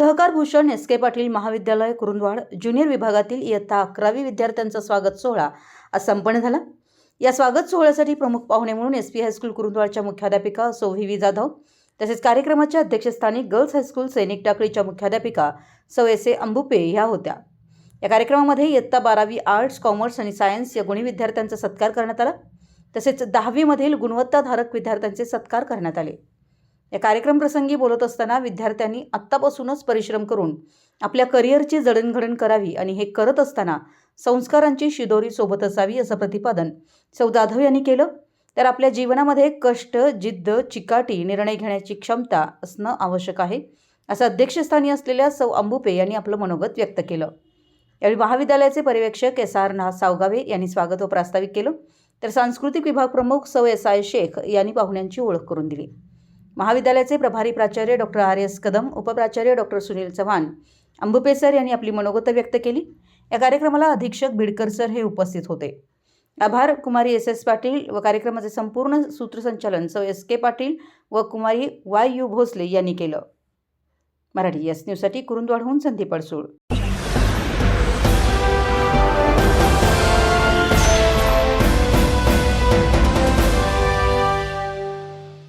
सहकार भूषण एस के पाटील महाविद्यालय कुरुंदवाड ज्युनियर विभागातील इयत्ता अकरावी विद्यार्थ्यांचा स्वागत सोहळा आज संपन्न झाला. या स्वागत सोहळ्यासाठी प्रमुख पाहुणे म्हणून एस पी हायस्कूल कुरुंदवाडच्या मुख्याध्यापिका सौव्ही व्ही जाधव तसेच कार्यक्रमाच्या अध्यक्षस्थानी गर्ल्स हायस्कूल सैनिक टाकळीच्या मुख्याध्यापिका सौ एस ए अंबुपे ह्या होत्या. या कार्यक्रमामध्ये इयत्ता बारावी आर्ट्स कॉमर्स आणि सायन्स या गुणी विद्यार्थ्यांचा सत्कार करण्यात आला. तसेच दहावीमधील गुणवत्ताधारक विद्यार्थ्यांचे सत्कार करण्यात आले. या कार्यक्रम प्रसंगी बोलत असताना विद्यार्थ्यांनी आत्तापासूनच परिश्रम करून आपल्या करिअरची जडणघडण करावी आणि हे करत असताना संस्कारांची शिदोरी सोबत असावी असं प्रतिपादन सौ जाधव यांनी केलं. तर आपल्या जीवनामध्ये कष्ट जिद्द चिकाटी निर्णय घेण्याची क्षमता असणं आवश्यक आहे असं अध्यक्षस्थानी असलेल्या सौ अंबुपे यांनी आपलं मनोगत व्यक्त केलं. यावेळी महाविद्यालयाचे पर्यवेक्षक एस आर ना सावगावे यांनी स्वागत व प्रास्ताविक केलं. तर सांस्कृतिक विभाग प्रमुख सौ एस आय शेख यांनी पाहुण्यांची ओळख करून दिली. महाविद्यालयाचे प्रभारी प्राचार्य डॉक्टर आर एस कदम उपप्राचार्य डॉक्टर सुनील चव्हाण अंबुपे सर यांनी आपली मनोगत व्यक्त केली. या कार्यक्रमाला अधीक्षक भिडकर सर हे उपस्थित होते. आभार कुमारी एस एस पाटील व कार्यक्रमाचे संपूर्ण सूत्रसंचालन सौ एस के पाटील व कुमारी वाय यू भोसले यांनी केलं. मराठी एस न्यूजसाठी कुरुंदवाडहून संदीप अडसूळ.